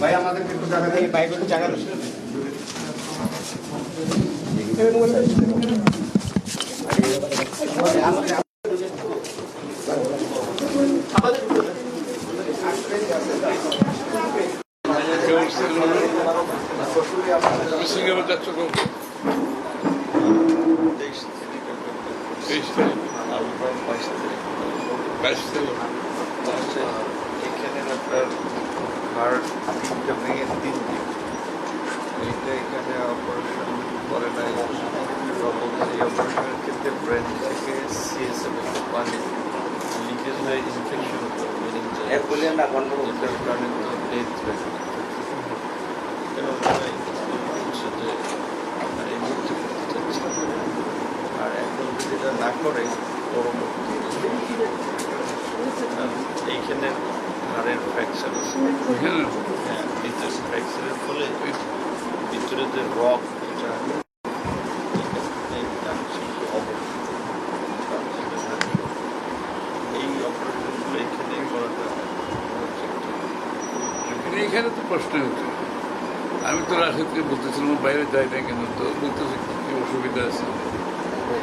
ভাই আমাদেরকে একটু জায়গা দেন বাইক একটু জায়গা। সিঙ্গাপুর যাচ্ছ তারিখ বাইশ তারিখ এখানে আপনার হার্ট তিনটা। ভেঙে তিন দিন এইটা এখানে অপারেশন করে নাই। এই অপারেশনের ক্ষেত্রে ব্রেন থেকে সিএসএম পানি লিকেজ হয়ে ইনফেকশন এটার কারণে তো ডেথ এই মুক্তি করতে আর এখন যদি এটা না করে পরবর্তী এইখানে ফ্র্যাকচার আছে হ্যাঁ ভিতরে ফলে ভিতরে যে রক এটা এই অপারেশনগুলো এখানেই হচ্ছে একটা এইখানে তো প্রশ্ন হচ্ছে। আমি তো রাশেদকে বলতেছিলাম বাইরে যাই না কেন? তো বলতেছে কি অসুবিধা আছে?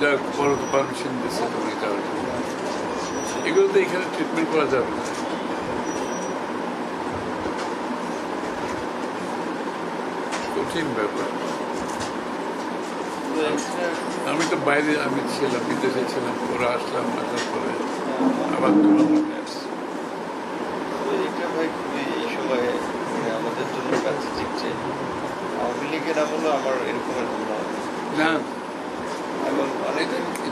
যা বড় তো পারমিশন দিচ্ছে তুমি যাওয়ার এগুলো তো এখানে ট্রিটমেন্ট করা যাবে না। কঠিন ব্যাপার। আমি তো বাইরে আমি ছিলাম বিদেশে ছিলাম পরে আসলাম আসার পরে আবার তোমার মনে আসছে। এটা ভাই খুবই এই সময়ে মানে আমাদের জন্য কাছে জিখছে আওয়ামী লীগের আমলে আমার এরকম না। এবং অনেক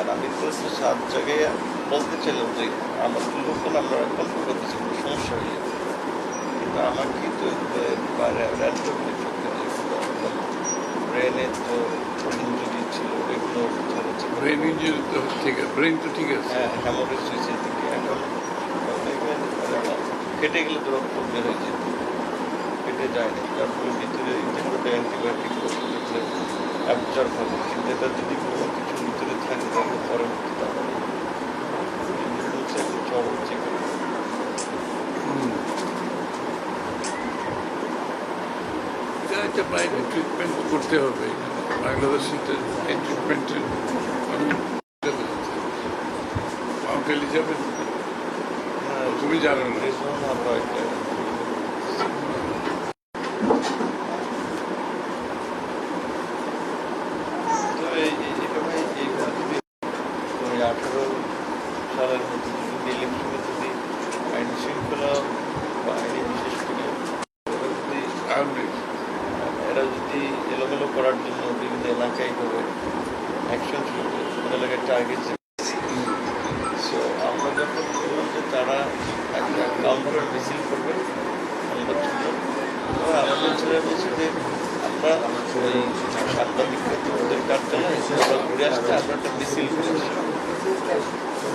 আর আমি তো সাত জায়গায় বলতে চাইলাম যে আমার লোকজন আমরা কল্পনা করতেছি কোনো সমস্যা হয়ে কিন্তু আমার কিন্তু বাইরে র্যান্ডমলি ব্রেনে তো ইঞ্জুরি ছিল এগুলো ব্রেন ইঞ্জুরি তো ঠিক আছে ব্রেন তো ঠিক আছে। হ্যাঁ হ্যামোরেজ হয়েছে দিকে এখন কেটে গেলে তো রক্ত বের হয়ে যেত। কেটে যায় না। যার ফলে ভিতরে যেগুলো অ্যান্টিবায়োটিক অ্যাবজর্ব হবে কিন্তু এটা যদি কোনো কিছু একটা বাইরে ট্রিটমেন্ট করতে হবে। বাংলাদেশে তো এই ট্রিটমেন্টের আমি তুমি জানো না। একটা তো এই এই- এটা ভাই এইভাবে যদি ওই আঠারো সালের মধ্যে যদি ইলেকশনে যদি আইন শৃঙ্খলা বাহিনী বিশেষ করে ওরা যদি আমি এরা যদি এলোমেলো করার জন্য বিভিন্ন এলাকায় করে অ্যাকশন করে কোন এলাকায় সো আমরা যখন বললাম যে তারা একটা কাউন্টার মিছিল করবে আমাদের ছেলে বলছে যে আমরা ওই সাংবাদিক ওদের ওরা ঘুরে আসতে আমরা একটা মিছিল করেছি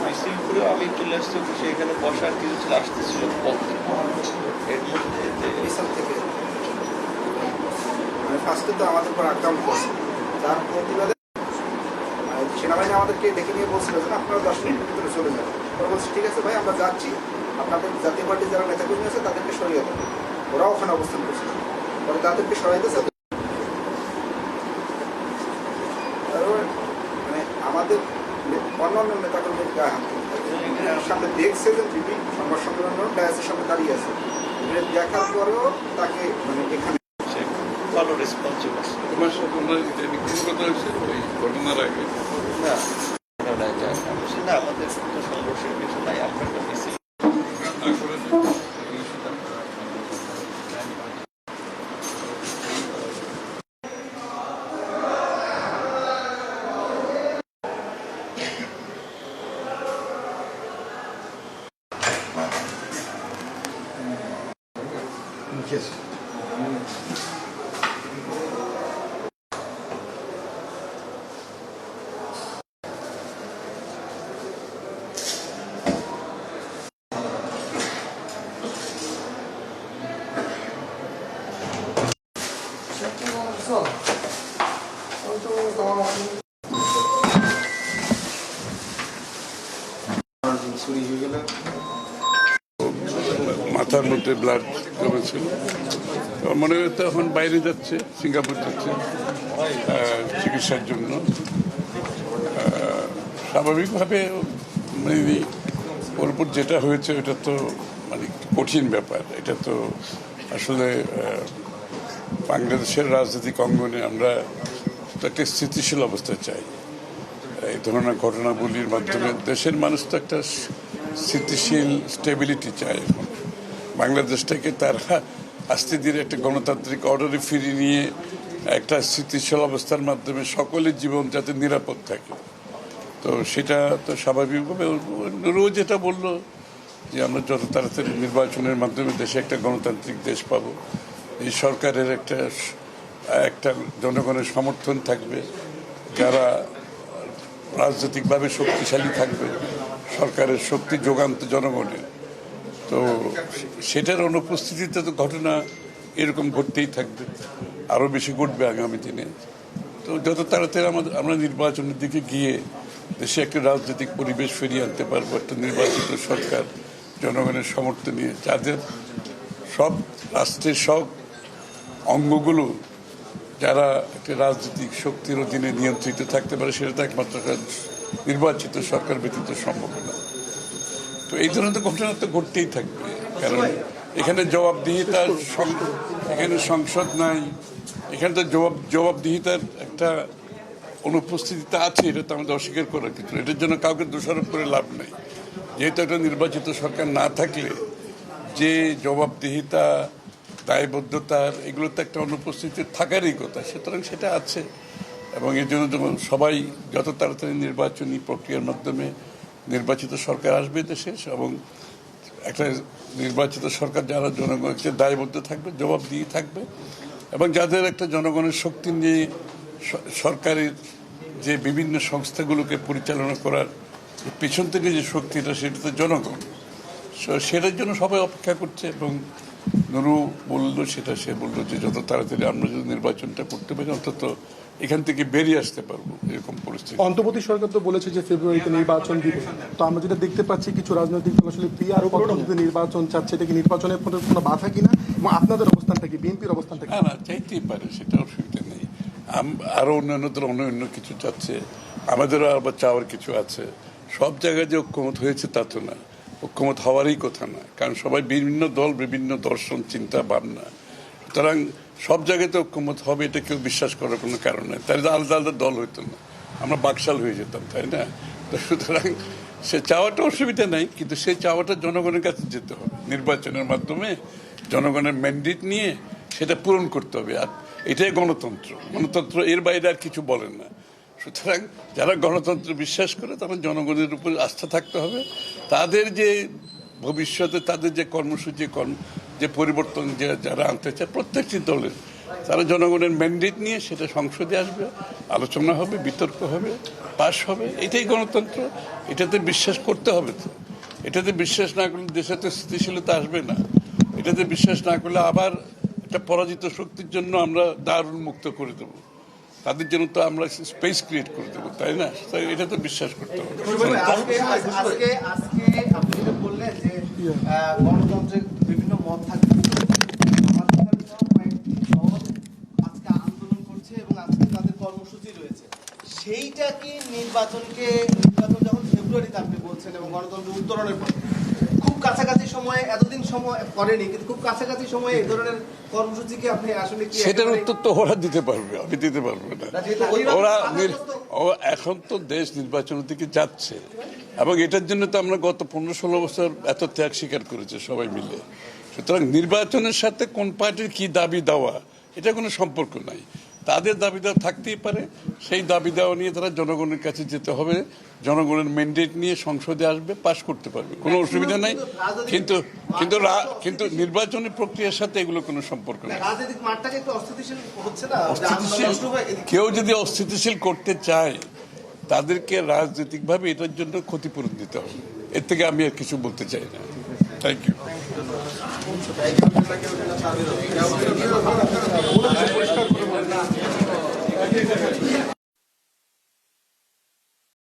মিছিল করে আমি চলে আসতে বসে এখানে বসার কিছু ছিল, আসতেছিল এর মধ্যে যে থেকে। মানে ফার্স্টে তো আমাদের উপর আক্রমণ করছে। তার প্রতিবাদে মানে সেনাবাহিনী আমাদেরকে ডেকে নিয়ে বলছিল যে আপনারা দশ মিনিটের ভিতরে চলে যান। ওরা বলছে, ঠিক আছে ভাই, আমরা যাচ্ছি। আপনাদের জাতীয় পার্টির যারা নেতাকর্মী আছে, তাদেরকে সরিয়ে দেন। ওরাও ওখানে অবস্থান করছিল। পরে তাদেরকে সরাইতেছে মানে আমাদের অন্যান্য নেতাকর্মীর গায়ে হাত সামনে দেখছে যে বিপি সংবাদ সম্মেলন ডায়াসের সামনে দাঁড়িয়ে আছে। দেখার পরেও তাকে মানে এখানে তোমার সাথে কথা হয়েছে ওই ঘটনার আগে? না আমাদের Yes. মধ্যে ব্লাড জমেছিল। তো মনে হয় এখন বাইরে যাচ্ছে, সিঙ্গাপুর যাচ্ছে চিকিৎসার জন্য। স্বাভাবিকভাবে মানে ওর উপর যেটা হয়েছে, এটা তো মানে কঠিন ব্যাপার। এটা তো আসলে বাংলাদেশের রাজনৈতিক অঙ্গনে আমরা তো একটা স্থিতিশীল অবস্থা চাই। এই ধরনের ঘটনাগুলির মাধ্যমে দেশের মানুষ তো একটা স্থিতিশীল স্টেবিলিটি চায়। এখন বাংলাদেশটাকে তারা আস্তে ধীরে একটা গণতান্ত্রিক অর্ডারে ফিরিয়ে নিয়ে একটা স্থিতিশীল অবস্থার মাধ্যমে সকলের জীবন যাতে নিরাপদ থাকে। তো সেটা তো স্বাভাবিকভাবে রোজ যেটা বলল যে আমরা যত তাড়াতাড়ি নির্বাচনের মাধ্যমে দেশে একটা গণতান্ত্রিক দেশ পাবো, এই সরকারের একটা একটা জনগণের সমর্থন থাকবে, যারা রাজনৈতিকভাবে শক্তিশালী থাকবে, সরকারের শক্তি যোগান্ত জনগণের। তো সেটার অনুপস্থিতিতে তো ঘটনা এরকম ঘটতেই থাকবে। আরও বেশি ঘটবে আগামী দিনে। তো যত তাড়াতাড়ি আমাদের, আমরা নির্বাচনের দিকে গিয়ে দেশে একটা রাজনৈতিক পরিবেশ ফিরিয়ে আনতে পারব, একটা নির্বাচিত সরকার, জনগণের সমর্থন নিয়ে, যাদের সব রাষ্ট্রের সব অঙ্গগুলো যারা একটা রাজনৈতিক শক্তির অধীনে নিয়ন্ত্রিত থাকতে পারে, সেটা তো একমাত্র নির্বাচিত সরকার ব্যতীত সম্ভব না তো এই ধরনের ঘটনা তো ঘটতেই থাকবে। কারণ এখানে জবাবদিহিতার এখানে সংসদ নাই। এখানে তো জবাব জবাবদিহিতার একটা অনুপস্থিতিতে আছে এটা তো আমাদের অস্বীকার করার কিছু এটার জন্য কাউকে দোষারোপ করে লাভ নেই। যেহেতু একটা নির্বাচিত সরকার না থাকলে যে জবাবদিহিতা দায়বদ্ধতার এগুলো তো একটা অনুপস্থিতি থাকারই কথা। সুতরাং সেটা আছে। এবং এর জন্য যখন সবাই যত তাড়াতাড়ি নির্বাচনী প্রক্রিয়ার মাধ্যমে নির্বাচিত সরকার আসবে দেশে এবং একটা নির্বাচিত সরকার যারা জনগণকে দায়বদ্ধ থাকবে জবাব দিয়ে থাকবে এবং যাদের একটা জনগণের শক্তি নিয়ে সরকারের যে বিভিন্ন সংস্থাগুলোকে পরিচালনা করার পিছন থেকে যে শক্তিটা সেটা তো জনগণ। সেটার জন্য সবাই অপেক্ষা করছে এবং নুরু বলল সেটা সে বলল যে যত তাড়াতাড়ি আমরা যদি নির্বাচনটা করতে পারি অন্তত এখান থেকে বেরিয়ে আসতে পারব এরকম পরিস্থিতি। অন্তর্বর্তী সরকার তো বলেছে যে ফেব্রুয়ারিতে নির্বাচন দিবে। তো আমরা যেটা দেখতে পাচ্ছি কিছু রাজনৈতিক দল আসলে পিআর পদ্ধতিতে নির্বাচন চাচ্ছে এটা কি নির্বাচনের পরে কোনো বাধা কিনা? এবং আপনাদের অবস্থানটা কি বিএনপির অবস্থানটা কি? না না চাইতেই পারে সেটা অসুবিধা নেই। আম- আরও অন্যান্য দল অন্য অন্য কিছু চাচ্ছে। আমাদেরও আবার চাওয়ার কিছু আছে। সব জায়গায় যে ঐক্যমত হয়েছে তা তো না। ঐক্যমত হওয়ারই কথা না। কারণ সবাই বিভিন্ন দল, বিভিন্ন দর্শন, চিন্তা, ভাবনা। সুতরাং সব জায়গাতে ঐক্যমত হবে এটা কেউ বিশ্বাস করার কোনো কারণ নেই। তাহলে তো আলাদা আলাদা দল হইতো না। আমরা বাকশাল হয়ে যেতাম, তাই না? তো সুতরাং সে চাওয়াটা অসুবিধা নাই, কিন্তু সেই চাওয়াটা জনগণের কাছে যেতে হবে। নির্বাচনের মাধ্যমে জনগণের ম্যান্ডেট নিয়ে সেটা পূরণ করতে হবে। আর এটাই গণতন্ত্র। গণতন্ত্র এর বাইরে আর কিছু বলেন না। সুতরাং যারা গণতন্ত্র বিশ্বাস করে তারা জনগণের উপর আস্থা থাকতে হবে। তাদের যে ভবিষ্যতে তাদের যে কর্মসূচি, কর্ম, যে পরিবর্তন যে যারা আনতে চায়, প্রত্যেকটি দলের, তারা জনগণের ম্যান্ডেট নিয়ে সেটা সংসদে আসবে, আলোচনা হবে, বিতর্ক হবে পাশ হবে। এটাই গণতন্ত্র। এটাতে বিশ্বাস করতে হবে তো। এটাতে বিশ্বাস না করলে দেশে তো স্থিতিশীলতা আসবে না। এটাতে বিশ্বাস না করলে আবার একটা পরাজিত শক্তির জন্য আমরা দারুণ মুক্ত করে দেবো। তাদের জন্য তো আমরা স্পেস ক্রিয়েট করে দেবো, তাই না? তাই এটা তো বিশ্বাস করতে হবে। বিভিন্ন মত থাকবে আজকে তাদের কর্মসূচি রয়েছে। নির্বাচনকে নির্বাচন ফেব্রুয়ারিতে আপনি বলছেন এবং গণতন্ত্র উত্তরণের পর? খুব কাছাকাছি সময়ে এতদিন সময় করেনি কিন্তু খুব কাছাকাছি সময়ে এই ধরনের কর্মসূচিকে আপনি আসলে কি সেটার উত্তর তো ওরা দিতে পারবে আমি দিতে পারব না। ওরা এখন তো দেশ নির্বাচনের দিকে যাচ্ছে। এবং এটার জন্য তো আমরা গত পনেরো ষোলো বছর এত ত্যাগ স্বীকার করেছে সবাই মিলে। সুতরাং নির্বাচনের সাথে কোন পার্টির কি দাবি দেওয়া এটা কোনো সম্পর্ক নাই। তাদের দাবি দেওয়া থাকতেই পারে। সেই দাবি দেওয়া নিয়ে তারা জনগণের কাছে যেতে হবে। জনগণের ম্যান্ডেট নিয়ে সংসদে আসবে পাশ করতে পারবে। কোনো অসুবিধা নাই। কিন্তু কিন্তু কিন্তু নির্বাচনী প্রক্রিয়ার সাথে এগুলো কোনো সম্পর্ক নেই। অস্থিতিশীল কেউ যদি অস্থিতিশীল করতে চায় তাদেরকে রাজনৈতিকভাবে এটার জন্য ক্ষতিপূরণ দিতে হবে। এর থেকে আমি আর কিছু বলতে চাই না। থ্যাংক ইউ ತೈಲದ ಬಗ್ಗೆ ಏನಾದರೂ ಮಾಹಿತಿ